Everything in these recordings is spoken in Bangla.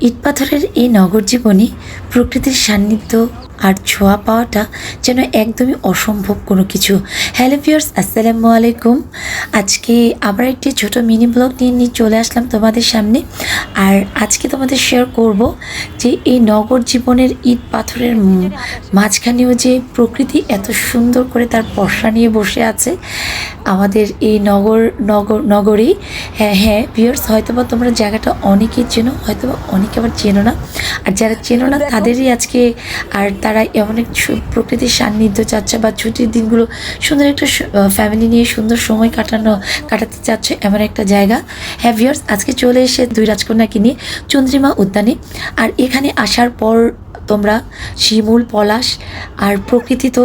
ইট পাথরের এই নগর জীবনে প্রকৃতির সান্নিধ্য আর ছোঁয়া পাওয়াটা যেন একদমই অসম্ভব কোনো কিছু। হ্যালো ভিউয়ার্স আসসালামু আলাইকুম। আজকে আবার একটি ছোট মিনি ব্লগ নিয়ে নিয়ে চলে আসলাম তোমাদের সামনে। আর আজকে তোমাদের শেয়ার করব যে এই নগর জীবনের ইট পাথরের মাঝখানেও যে প্রকৃতি এত সুন্দর করে তার পর্ষা নিয়ে বসে আছে। আমাদের এই নগর নগর নগরেই হ্যাঁ হ্যাঁ ভিউয়ার্স হয়তোবা তোমরা জায়গাটা অনেকেই চেনো হয়তোবা অনেকে আবার চেনো না। আর যারা চেনো না তাদেরই আজকে আর তারা এমন এক প্রকৃতির সান্নিধ্য চাচ্ছে বা ছুটির দিনগুলো সুন্দর একটা ফ্যামিলি নিয়ে সুন্দর সময় কাটানো, কাটাতে চাচ্ছে এমন একটা জায়গা। হ্যাভিয়ার্স আজকে চলে এসে দুই রাজকন্যাকে নিয়ে? চন্দ্রিমা উদ্যানে। আর এখানে আসার পর তোমরা শিমুল, পলাশ আর প্রকৃতি তো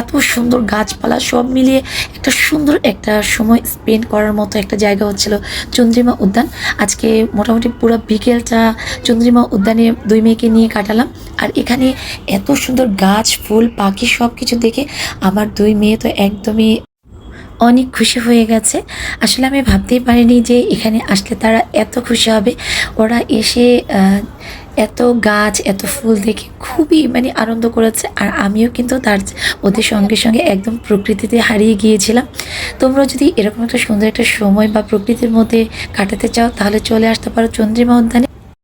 এত সুন্দর গাছপালা সব মিলিয়ে একটা সুন্দর একটা সময় স্পেন্ড করার মতো একটা জায়গা হচ্ছিল চন্দ্রিমা উদ্যান। আজকে মোটামুটি পুরো বিকেলটা চন্দ্রিমা উদ্যানে দুই মেয়েকে নিয়ে কাটালাম। আর এখানে এত সুন্দর গাছ, ফুল, পাখি সব কিছু দেখে আমার দুই মেয়ে তো একদমই অনেক খুশি হয়ে গেছে। আসলে আমি ভাবতেই পারিনি যে এখানে আসলে তারা এত খুশি হবে। ওরা এসে এত গাছ, এত ফুল দেখে খুবই মানে আনন্দ করেছে। আর আমিও কিন্তু তার ওদের সঙ্গে সঙ্গে একদম প্রকৃতিতে হারিয়ে গিয়েছিলাম। তোমরা যদি এরকম একটা সুন্দর একটা সময় বা প্রকৃতির মধ্যে কাটাতে চাও, তাহলে চলে আসতে পারো চন্দ্রিমা উদ্যানে।